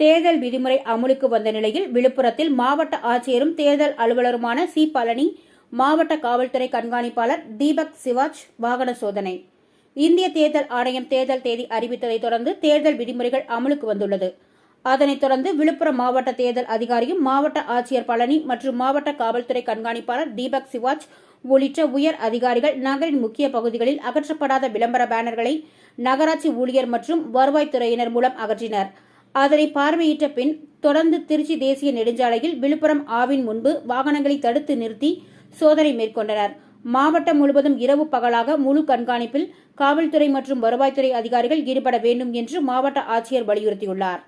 தேர்தல் விதிமுறை அமலுக்கு வந்த நிலையில் விழுப்புரத்தில் மாவட்ட ஆட்சியரும் தேர்தல் அலுவலருமான சி பழனி மாவட்ட காவல்துறை கண்காணிப்பாளர் தீபக் சிவாஜ் வாகன சோதனை. இந்திய தேர்தல் ஆணையம் தேர்தல் தேதி அறிவித்ததைத் தொடர்ந்து தேர்தல் விதிமுறைகள் அமலுக்கு வந்துள்ளது. அதனைத் தொடர்ந்து விழுப்புரம் மாவட்ட தேர்தல் அதிகாரியும் மாவட்ட ஆட்சியர் பழனி மற்றும் மாவட்ட காவல்துறை கண்காணிப்பாளர் தீபக் சிவாஜ் உள்ளிட்ட உயர் அதிகாரிகள் நகரின் முக்கிய பகுதிகளில் அகற்றப்படாத விளம்பர பேனர்களை நகராட்சி ஊழியர் மற்றும் வருவாய்த்துறையினர் மூலம் அகற்றினர். அதனை பார்வையிட்ட பின் தொடர்ந்து திருச்சி தேசிய நெடுஞ்சாலையில் விழுப்புரம் ஆவின் முன்பு வாகனங்களை தடுத்து நிறுத்தி சோதனை மேற்கொண்டனர். மாவட்டம் முழுவதும் இரவு பகலாக முழு கண்காணிப்பில் காவல்துறை மற்றும் வருவாய்த்துறை அதிகாரிகள் ஈடுபட வேண்டும் என்று மாவட்ட ஆட்சியர் வலியுறுத்தியுள்ளார்.